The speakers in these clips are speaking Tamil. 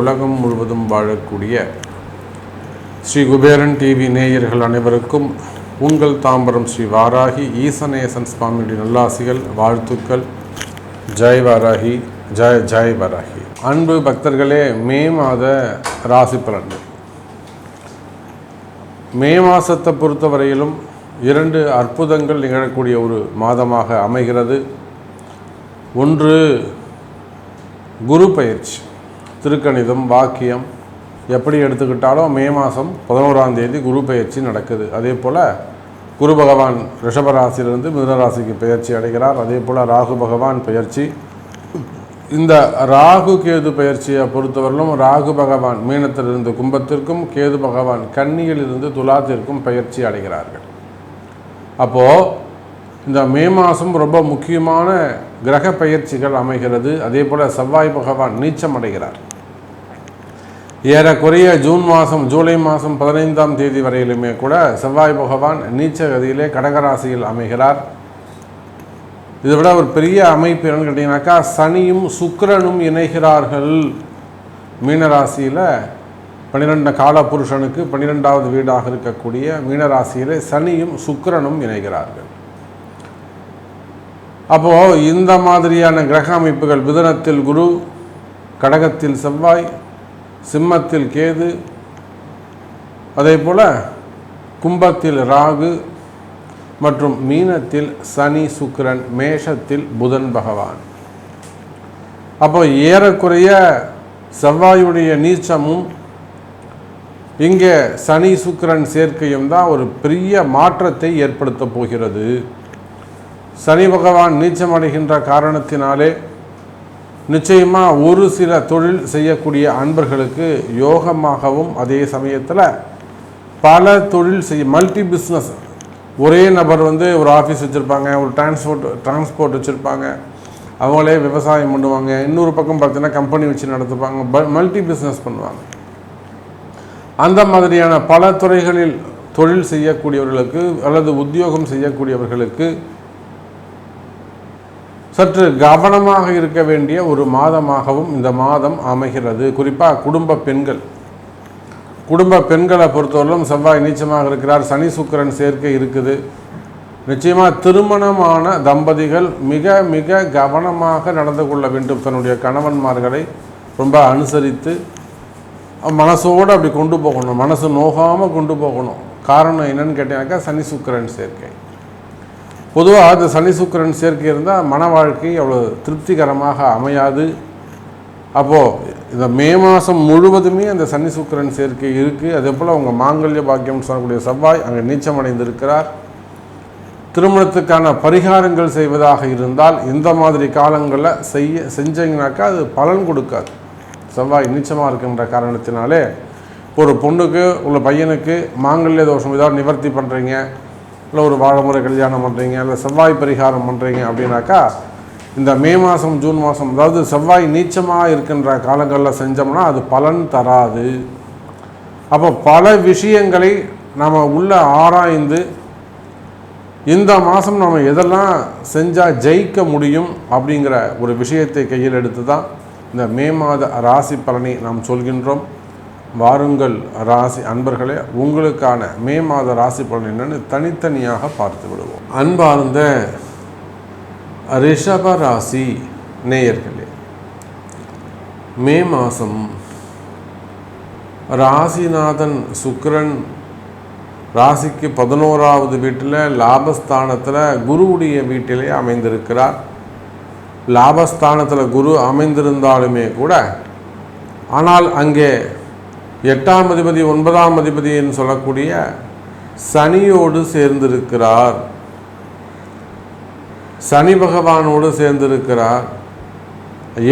உலகம் முழுவதும் வாழக்கூடிய ஸ்ரீ குபேரன் டிவி நேயர்கள் அனைவருக்கும் உங்கள் தாம்பரம் ஸ்ரீ வாராகி ஈசநேசன் சுவாமியுடைய நல்லாசிகள் வாழ்த்துக்கள். ஜெய் வாராகி ஜெய ஜெய் வாராகி. அன்பு பக்தர்களே மே மாத ராசி பலன்கள். மே மாதத்தை பொறுத்தவரையிலும் இரண்டு அற்புதங்கள் நிகழக்கூடிய ஒரு மாதமாக அமைகிறது. ஒன்று குரு பயிற்சி திருக்கணிதம் வாக்கியம். எப்படி எடுத்துக்கிட்டாலும் மே மாதம் பதினோராம் தேதி குரு பயிற்சி நடக்குது. அதே போல் குரு பகவான் ரிஷபராசியிலிருந்து மிதனராசிக்கு பயிற்சி அடைகிறார். அதே போல் ராகு பகவான் பயிற்சி. இந்த ராகு கேது பயிற்சியை பொறுத்தவரையிலும் ராகு பகவான் மீனத்திலிருந்து கும்பத்திற்கும் கேது பகவான் கன்னியிலிருந்து துலாத்திற்கும் பயிற்சி அடைகிறார்கள். அப்போது இந்த மே மாதம் ரொம்ப முக்கியமான கிரக பயிற்சிகள் அமைகிறது. அதே போல் செவ்வாய் பகவான் நீச்சம் அடைகிறார். ஏறக்குறைய ஜூன் மாதம் ஜூலை மாதம் பதினைந்தாம் தேதி வரையிலுமே கூட செவ்வாய் பகவான் நீச்ச கதியிலே கடகராசியில் அமைகிறார். இதை விட ஒரு பெரிய அமைப்பு என்னன்னு கேட்டிங்கனாக்கா சனியும் சுக்கரனும் இணைகிறார்கள் மீனராசியில். பன்னிரெண்டு காலபுருஷனுக்கு பன்னிரெண்டாவது வீடாக இருக்கக்கூடிய மீனராசியிலே சனியும் சுக்கிரனும் இணைகிறார்கள். அப்போது இந்த மாதிரியான கிரக அமைப்புகள் மிதுனத்தில் குரு கடகத்தில் செவ்வாய் சிம்மத்தில் கேது அதே போல் கும்பத்தில் ராகு மற்றும் மீனத்தில் சனி சுக்கிரன் மேஷத்தில் புதன் பகவான். அப்போ ஏறக்குறைய செவ்வாயுடைய நீச்சமும் இங்கே சனி சுக்கிரன் சேர்க்கையும் தான் ஒரு பெரிய மாற்றத்தை ஏற்படுத்த போகிறது. சனி பகவான் நீச்சமடைகின்ற காரணத்தினாலே நிச்சயமாக ஒரு சில தொழில் செய்யக்கூடிய அன்பர்களுக்கு யோகமாகவும் அதே சமயத்தில் பல தொழில் செய்ய மல்டி பிஸ்னஸ் ஒரே நபர் வந்து ஒரு ஆஃபீஸ் வச்சுருப்பாங்க ஒரு டிரான்ஸ்போர்ட் டிரான்ஸ்போர்ட் வச்சுருப்பாங்க. அவங்களே விவசாயம் பண்ணுவாங்க. இன்னொரு பக்கம் பார்த்தீங்கன்னா கம்பெனி வச்சு நடத்துப்பாங்க. மல்டி பிஸ்னஸ் பண்ணுவாங்க. அந்த மாதிரியான பல துறைகளில் தொழில் செய்யக்கூடியவர்களுக்கு அல்லது உத்தியோகம் செய்யக்கூடியவர்களுக்கு சற்று கவனமாக இருக்க வேண்டிய ஒரு மாதமாகவும் இந்த மாதம் அமைகிறது. குறிப்பாக குடும்ப பெண்கள். குடும்ப பெண்களை பொறுத்தவரையிலும் செவ்வாய் நீச்சமாக இருக்கிறார் சனி சுக்கிரன் சேர்க்கை இருக்குது. நிச்சயமாக திருமணமான தம்பதிகள் மிக மிக கவனமாக நடந்து கொள்ள வேண்டும். தன்னுடைய கணவன்மார்களை ரொம்ப அனுசரித்து மனசோடு அப்படி கொண்டு போகணும். மனசு நோகாமல் கொண்டு போகணும். காரணம் என்னன்னு கேட்டீங்கன்னாக்கா சனி சுக்கரன் சேர்க்கை. பொதுவாக இந்த சனி சுக்கிரன் சேர்க்கை இருந்தால் மன வாழ்க்கை அவ்வளோ திருப்திகரமாக அமையாது. அப்போது இந்த மே மாதம் முழுவதுமே அந்த சனி சுக்கிரன் சேர்க்கை இருக்குது அதே போல் அவங்க மாங்கல்ய பாக்கியம் சொல்லக்கூடிய செவ்வாய் அங்கே நீச்சமடைந்திருக்கிறார் திருமணத்துக்கான பரிகாரங்கள் செய்வதாக இருந்தால் இந்த மாதிரி காலங்களில் செய்ய செஞ்சீங்கனாக்கா அது பலன் கொடுக்காது. செவ்வாய் நீச்சமாக இருக்கின்ற காரணத்தினாலே ஒரு பொண்ணுக்கு உள்ள பையனுக்கு மாங்கல்ய தோஷம் ஏதாவது நிவர்த்தி பண்ணுறீங்க இல்லை ஒரு வாழைமுறை கல்யாணம் பண்ணுறீங்க இல்லை செவ்வாய் பரிகாரம் பண்ணுறீங்க அப்படின்னாக்கா இந்த மே மாதம் ஜூன் மாதம் அதாவது செவ்வாய் நீச்சமாக இருக்கின்ற காலங்களில் செஞ்சோம்னா அது பலன் தராது. அப்போ பல விஷயங்களை நாம் உள்ள ஆராய்ந்து இந்த மாதம் நம்ம எதெல்லாம் செஞ்சால் ஜெயிக்க முடியும் அப்படிங்கிற ஒரு விஷயத்தை கையில் எடுத்து தான் இந்த மே மாத ராசி பலனை நாம் சொல்கின்றோம். வாருங்கள் ராசி அன்பர்களே உங்களுக்கான மே மாத ராசி பலன் என்னென்னு தனித்தனியாக பார்த்து விடுவோம். அன்பார்ந்த ரிஷப ராசி நேயர்களே மே மாதம் ராசிநாதன் சுக்கரன் ராசிக்கு பதினோராவது வீட்டில் லாபஸ்தானத்தில் குருவுடைய வீட்டிலே அமைந்திருக்கிறார். லாபஸ்தானத்தில் குரு அமைந்திருந்தாலுமே கூட ஆனால் அங்கே எட்டாம் அதிபதி ஒன்பதாம் அதிபதின்னு சொல்லக்கூடிய சனியோடு சேர்ந்திருக்கிறார். சனி பகவானோடு சேர்ந்திருக்கிறார்.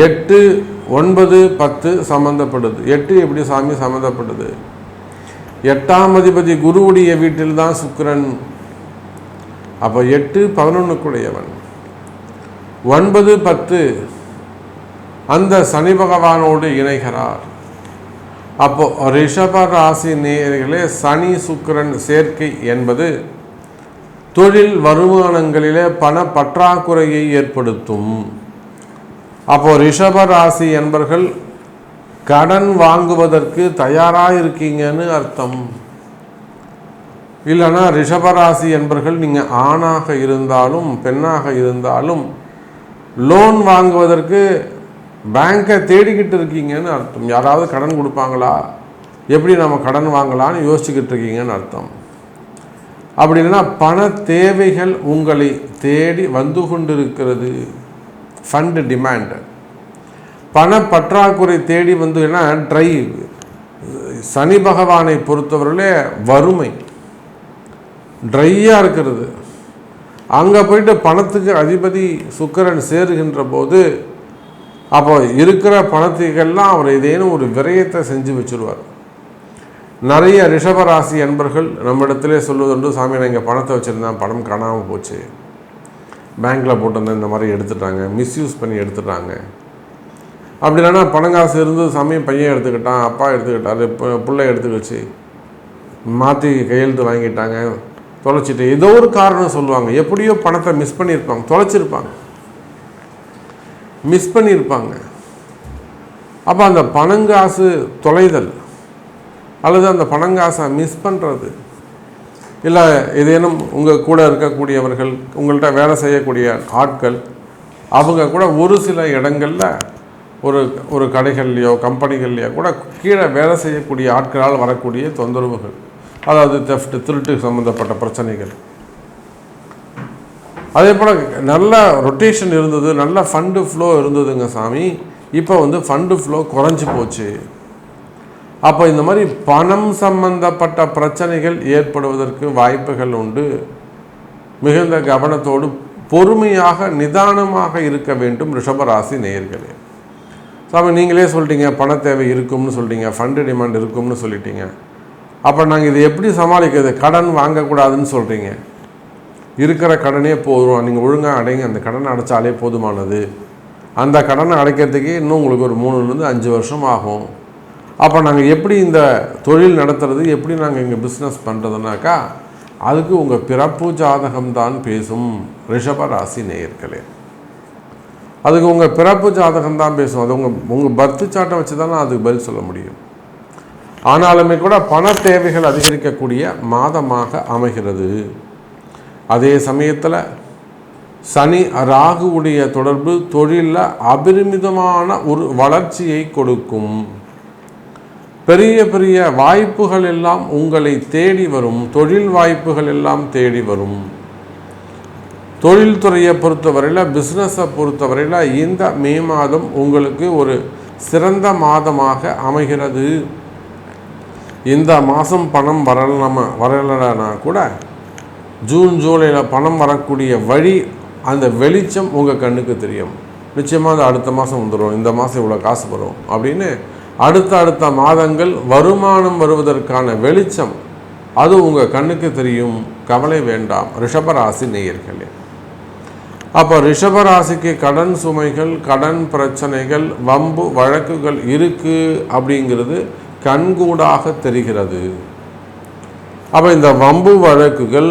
எட்டு ஒன்பது பத்து சம்மந்தப்படுது எட்டு எப்படி சாமி சம்மந்தப்படுது எட்டாம் அதிபதி குருவுடைய வீட்டில் தான் சுக்கிரன். அப்போ எட்டு பதினொன்றுக்குடையவன் ஒன்பது பத்து. அந்த சனி பகவானோடு இணைகிறார். அப்போ ரிஷப ராசி நேயர்களே சனி சுக்கிரன் சேர்க்கை என்பது தொழில் வருமானங்களிலே பண பற்றாக்குறையை ஏற்படுத்தும். அப்போ ரிஷப ராசி என்பர்கள் கடன் வாங்குவதற்கு தயாராக இருக்கீங்கன்னு அர்த்தம் இல்லைன்னா ரிஷபராசி என்பர்கள் நீங்கள் ஆணாக இருந்தாலும் பெண்ணாக இருந்தாலும் லோன் வாங்குவதற்கு பேங்கை தேடிக்கிட்டு இருக்கீங்கன்னு அர்த்தம். யாராவது கடன் கொடுப்பாங்களா? எப்படி நம்ம கடன் வாங்கலாம்னு யோசிச்சுக்கிட்டு இருக்கீங்கன்னு அர்த்தம். அப்படி இல்லைன்னா பண தேவைகள் உங்களை தேடி வந்து கொண்டிருக்கிறது. ஃபண்டு டிமாண்டு பண பற்றாக்குறை தேடி வந்ததுன்னா ட்ரை சனி பகவானை பொறுத்தவரையிலே வறுமை. ட்ரையாக இருக்கிறது. அங்கே போயிட்டு பணத்துக்கு அதிபதி சுக்கரன் சேருகின்ற போது அப்போ இருக்கிற பணத்துக்கெல்லாம் அவர் ஏதேனும் ஒரு விரயத்தை செஞ்சு வச்சுருவார். நிறைய ரிஷபராசி அன்பர்கள் நம்மிடத்திலே சொல்லுவதுண்டு சாமி நான் இங்கே பணத்தை வச்சுருந்தேன் பணம் காணாமல் போச்சு. பேங்க்கில் போட்டிருந்தேன் இந்த மாதிரி எடுத்துட்டாங்க மிஸ்யூஸ் பண்ணி எடுத்துட்டாங்க. அப்படி இல்லைன்னா பணம் காசு இருந்து சமயம் பையன் எடுத்துக்கிட்டான் அப்பா எடுத்துக்கிட்டாரு பு- பிள்ளை எடுத்துக்கிச்சு மாற்றி கையெழுத்து வாங்கிட்டாங்க. தொலைச்சிட்டு ஏதோ ஒரு காரணம் சொல்லுவாங்க. எப்படியோ பணத்தை மிஸ் பண்ணியிருப்பாங்க தொலைச்சிருப்பாங்க. மிஸ் பண்ணியிருப்பாங்க அப்போ அந்த பணங்காசு தொலைதல். அல்லது அந்த பணங்காசை மிஸ் பண்ணுறது இல்லை ஏதேனும் உங்கள் கூட இருக்கக்கூடியவர்கள் உங்கள்கிட்ட வேலை செய்யக்கூடிய ஆட்கள் அவங்க கூட ஒரு சில இடங்களில் ஒரு ஒரு கடைகள்லையோ கம்பெனிகள்லையோ கூட கீழே வேலை செய்யக்கூடிய ஆட்களால் வரக்கூடிய தொந்தரவுகள். அதாவது தெஃப்ட் திருட்டு சம்மந்தப்பட்ட பிரச்சனைகள். அதே போல் நல்ல ரொட்டேஷன் இருந்தது நல்ல ஃபண்டு ஃப்ளோ இருந்ததுங்க சாமி. இப்போ வந்து ஃபண்டு ஃப்ளோ குறைஞ்சி போச்சு. அப்போ இந்த மாதிரி பணம் சம்பந்தப்பட்ட பிரச்சனைகள் ஏற்படுவதற்கு வாய்ப்புகள் உண்டு. மிகுந்த கவனத்தோடு பொறுமையாக நிதானமாக இருக்க வேண்டும் ரிஷபராசி நேயர்களே. சாமி நீங்களே சொல்லிட்டீங்க பண தேவை இருக்கும்னு சொல்லிட்டீங்க ஃபண்டு டிமாண்ட் இருக்கும்னு சொல்லிட்டீங்க. அப்போ நாங்கள் இதை எப்படி சமாளிக்கிறது? கடன் வாங்கக்கூடாதுன்னு சொல்கிறீங்க இருக்கிற கடனே போதும். நீங்கள் ஒழுங்காக அடைங்க. அந்த கடனை அடைச்சாலே போதுமானது. அந்த கடனை அடைக்கிறதுக்கே இன்னும் உங்களுக்கு ஒரு மூணுலேருந்து அஞ்சு வருஷம் ஆகும். அப்போ நாங்கள் எப்படி இந்த தொழில் நடத்துறது? எப்படி நாங்கள் இங்கே பிஸ்னஸ் பண்ணுறதுனாக்கா அதுக்கு உங்கள் பிறப்பு ஜாதகம்தான் பேசும். ரிஷப ராசி நேயர்களே. அதுக்கு உங்கள் பிறப்பு ஜாதகம் தான் பேசும். அது உங்கள் உங்கள் பர்த்து சாட்டை வச்சு தானே அதுக்கு பதில் சொல்ல முடியும். ஆனாலுமே கூட பண தேவைகள் அதிகரிக்கக்கூடிய மாதமாக அமைகிறது. அதே சமயத்தில் சனி ராகுவுடைய தொடர்பு தொழிலில் அபரிமிதமான ஒரு வளர்ச்சியை கொடுக்கும். பெரிய பெரிய வாய்ப்புகள் எல்லாம் உங்களை தேடி வரும். தொழில் வாய்ப்புகள் எல்லாம் தேடி வரும். தொழில்துறையை பொறுத்தவரையில் பிஸ்னஸை பொறுத்தவரையில் இந்த மே மாதம் உங்களுக்கு ஒரு சிறந்த மாதமாக அமைகிறது. இந்த மாதம் பணம் வரலாமா வரலைனா கூட ஜூன் ஜூலையில் பணம் வரக்கூடிய வழி அந்த வெளிச்சம் உங்கள் கண்ணுக்கு தெரியும். நிச்சயமாக அது அடுத்த மாதம் வந்துடும் இந்த மாதம் இவ்வளோ காசு வரும் அப்படின்னு அடுத்த அடுத்த மாதங்கள் வருமானம் வருவதற்கான வெளிச்சம் அது உங்கள் கண்ணுக்கு தெரியும். கவலை வேண்டாம். ரிஷபராசி நேயர்களே. அப்போ ரிஷபராசிக்கு கடன் சுமைகள் கடன் பிரச்சனைகள் வம்பு வழக்குகள் இருக்குது அப்படிங்கிறது கண்கூடாக தெரிகிறது. அப்போ இந்த வம்பு வழக்குகள்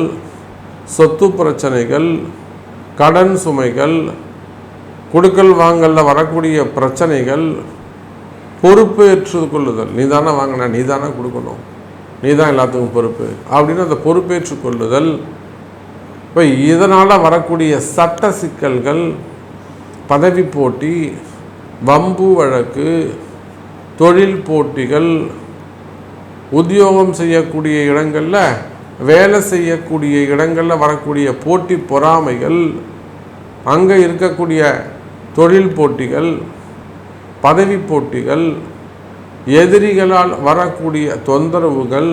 சொத்து பிரச்சனைகள் கடன் சுமைகள் கொடுக்கல் வாங்கலில் வரக்கூடிய பிரச்சனைகள் பொறுப்பேற்று கொள்ளுதல். நீ தானே வாங்கின நீ தானே கொடுக்கணும். நீ தான் எல்லாத்துக்கும் பொறுப்பு. அப்படின்னு அந்த பொறுப்பேற்று கொள்ளுதல். இப்போ இதனால் வரக்கூடிய சட்ட சிக்கல்கள் பதவி போட்டி வம்பு வழக்கு தொழில் போட்டிகள் உத்தியோகம் செய்யக்கூடிய இடங்களில் வேலை செய்யக்கூடிய இடங்களில் வரக்கூடிய போட்டி பொறாமைகள் அங்கே இருக்கக்கூடிய தொழில் போட்டிகள் பதவி போட்டிகள் எதிரிகளால் வரக்கூடிய தொந்தரவுகள்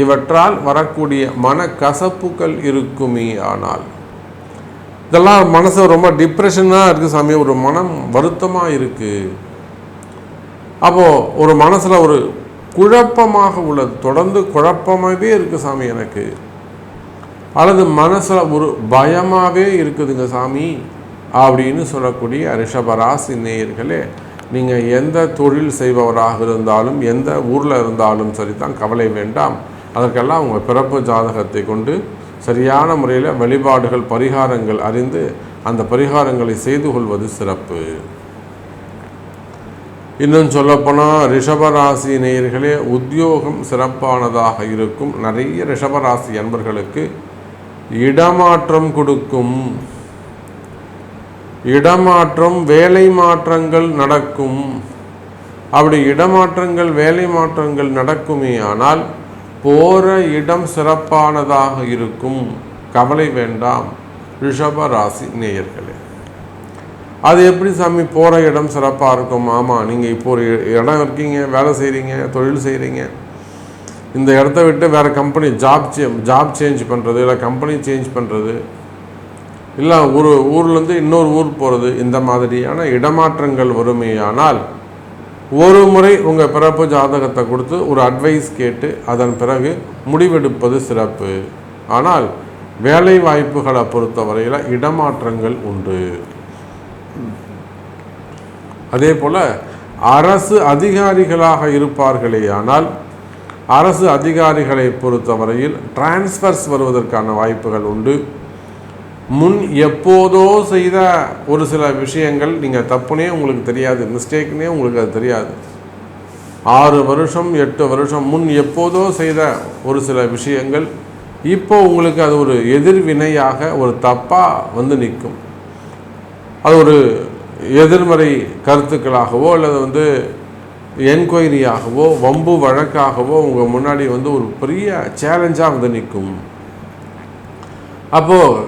இவற்றால் வரக்கூடிய மனக்கசப்புகள் இருக்குமே ஆனால். இதெல்லாம் மனசு ரொம்ப டிப்ரெஷனாக இருக்குது சாமி. ஒரு மனம் வருத்தமாக இருக்குது அப்போது ஒரு மனசில் ஒரு குழப்பமாக உள்ளது. தொடர்ந்து குழப்பமாகவே இருக்குது சாமி எனக்கு. அல்லது மனசில் ஒரு பயமாகவே இருக்குதுங்க சாமி அப்படின்னு சொல்லக்கூடிய ரிஷபராசி நேயர்களே நீங்கள் எந்த தொழில் செய்பவராக இருந்தாலும் எந்த ஊரில் இருந்தாலும் சரி தான் கவலை வேண்டாம். அதற்கெல்லாம் உங்கள் பிறப்பு ஜாதகத்தை கொண்டு சரியான முறையில் வழிபாடுகள் பரிகாரங்கள் அறிந்து அந்த பரிகாரங்களை செய்து கொள்வது சிறப்பு. இன்னும் சொல்லப்போனால் ரிஷபராசி நேயர்களே உத்தியோகம் சிறப்பானதாக இருக்கும். நிறைய ரிஷபராசி அன்பர்களுக்கு இடமாற்றம் கொடுக்கும். இடமாற்றம் வேலை மாற்றங்கள் நடக்கும். அப்படி இடமாற்றங்கள் வேலை மாற்றங்கள் நடக்குமே ஆனால் போகிற இடம் சிறப்பானதாக இருக்கும். கவலை வேண்டாம் ரிஷபராசி நேயர்களே. அது எப்படி சாமி போகிற இடம் சிறப்பாக இருக்கும்? ஆமாம் நீங்கள் இப்போ ஒரு இடம் இருக்கீங்க வேலை செய்கிறீங்க தொழில் செய்கிறீங்க இந்த இடத்த விட்டு வேறு கம்பெனி ஜாப் சே ஜாப் சேஞ்ச் பண்ணுறது இல்லை கம்பெனி சேஞ்ச் பண்ணுறது இல்லை ஒரு ஊர்லேருந்து இன்னொரு ஊர் போகிறது இந்த மாதிரியான இடமாற்றங்கள் வறுமையானால் ஒரு முறை உங்கள் பிறப்பு ஜாதகத்தை கொடுத்து ஒரு அட்வைஸ் கேட்டு அதன் பிறகு முடிவெடுப்பது சிறப்பு. ஆனால் வேலை வாய்ப்புகளை பொறுத்தவரையில் இடமாற்றங்கள் உண்டு. அதே போல் அரசு அதிகாரிகளாக இருப்பார்களே ஆனால் அரசு அதிகாரிகளை பொறுத்தவரையில் டிரான்ஸ்ஃபர்ஸ் வருவதற்கான வாய்ப்புகள் உண்டு. முன் எப்போதோ செய்த ஒரு சில விஷயங்கள் நீங்கள் தப்புனே உங்களுக்கு தெரியாது மிஸ்டேக்னே உங்களுக்கு அது தெரியாது. ஆறு வருஷம் எட்டு வருஷம் முன் எப்போதோ செய்த ஒரு சில விஷயங்கள் இப்போ உங்களுக்கு அது ஒரு எதிர்வினையாக ஒரு தப்பாக வந்து நிற்கும். அது ஒரு எதிர்மறை கருத்துக்களாகவோ அல்லது வந்து என்கொயரியாகவோ வம்பு வழக்காகவோ உங்கள் முன்னாடி வந்து ஒரு பெரிய சேலஞ்சாக வந்து நிற்கும். அப்போது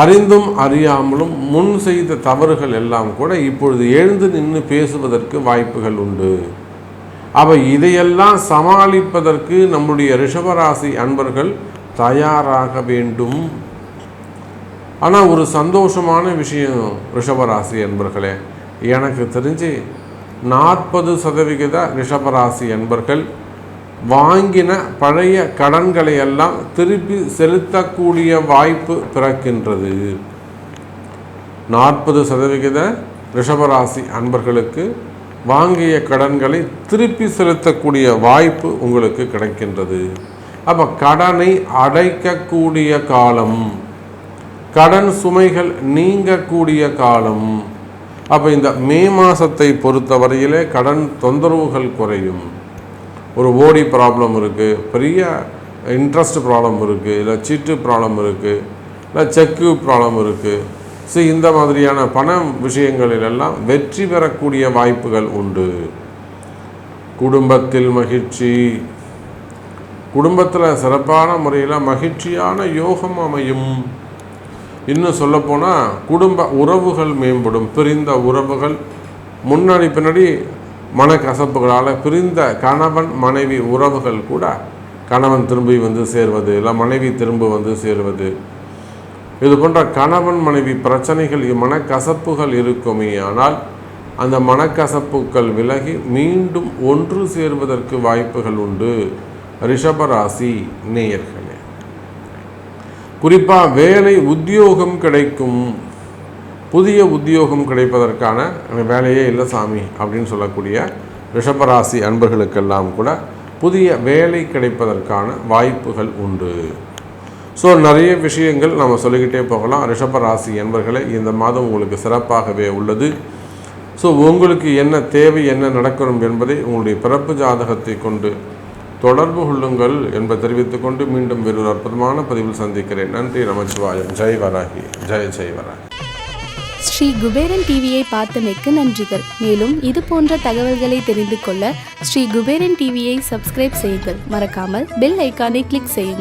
அறிந்தும் அறியாமலும் முன் செய்த தவறுகள் எல்லாம் கூட இப்பொழுது எழுந்து நின்று பேசுவதற்கு வாய்ப்புகள் உண்டு. அப்போ இதையெல்லாம் சமாளிப்பதற்கு நம்முடைய ரிஷபராசி அன்பர்கள் தயாராக வேண்டும். ஆனால் ஒரு சந்தோஷமான விஷயம் ரிஷபராசி என்பர்களே. எனக்கு தெரிஞ்சு நாற்பது சதவிகித ரிஷபராசி என்பர்கள் வாங்கின பழைய கடன்களை எல்லாம் திருப்பி செலுத்தக்கூடிய வாய்ப்பு பிறக்கின்றது. நாற்பது சதவிகித ரிஷபராசி அன்பர்களுக்கு வாங்கிய கடன்களை திருப்பி செலுத்தக்கூடிய வாய்ப்பு உங்களுக்கு கிடைக்கின்றது. அப்போ கடனை அடைக்கக்கூடிய காலம் கடன் சுமைகள் நீங்கக்கூடிய காலம். அப்போ இந்த மே மாதத்தை பொறுத்தவரையிலே கடன் தொந்தரவுகள் குறையும். ஒரு ஓடி ப்ராப்ளம் இருக்குது பெரிய இன்ட்ரெஸ்ட் ப்ராப்ளம் இருக்குது இல்லை சீட்டு ப்ராப்ளம் இருக்குது இல்லை செக்கு ப்ராப்ளம் இருக்குது ஸோ இந்த மாதிரியான பண விஷயங்களிலெல்லாம் வெற்றி பெறக்கூடிய வாய்ப்புகள் உண்டு. குடும்பத்தில் மகிழ்ச்சி. குடும்பத்தில் சிறப்பான முறையில் மகிழ்ச்சியான யோகம் அமையும். இன்னும் சொல்லப்போனால் குடும்ப உறவுகள் மேம்படும். பிரிந்த உறவுகள் முன்னாடி பின்னாடி மனக்கசப்புகளால் பிரிந்த கணவன் மனைவி உறவுகள் கூட கணவன் திரும்பி வந்து சேர்வது இல்லை மனைவி திரும்ப வந்து சேருவது. இது போன்ற கணவன் மனைவி பிரச்சனைகள் மனக்கசப்புகள் இருக்குமே ஆனால் அந்த மனக்கசப்புகள் விலகி மீண்டும் ஒன்று சேர்வதற்கு வாய்ப்புகள் உண்டு. ரிஷபராசி நேயர்கள். குறிப்பாக வேலை உத்தியோகம் கிடைக்கும். புதிய உத்தியோகம் கிடைப்பதற்கான வேலையே இல்லை சாமி அப்படின்னு சொல்லக்கூடிய ரிஷபராசி அன்பர்களுக்கெல்லாம் கூட புதிய வேலை கிடைப்பதற்கான வாய்ப்புகள் உண்டு. ஸோ நிறைய விஷயங்கள் நம்ம சொல்லிக்கிட்டே போகலாம். ரிஷபராசி என்பர்களே இந்த மாதம் உங்களுக்கு சிறப்பாகவே உள்ளது. ஸோ உங்களுக்கு என்ன தேவை என்ன நடக்கணும் என்பதை உங்களுடைய பிறப்பு ஜாதகத்தை கொண்டு தொடர்பு கொள்ளுங்கள் என்பதை தெரிவித்துக்கொண்டு மீண்டும் வேறொரு அற்புதமான பதிவில் சந்திக்கிறேன். நன்றி நமச்சிவாயம். ஜெய் வராகி. ஜெய் ஜெய் வராகி. ஸ்ரீ குபேரன் டிவியை பார்த்தமைக்கு நன்றிகள். மேலும் இது போன்ற தகவல்களை தெரிந்து கொள்ள ஸ்ரீ குபேரன் டிவியை சப்ஸ்கிரைப் செய்யுங்கள். மறக்காமல் பெல் ஐக்கானை கிளிக் செய்யுங்கள்.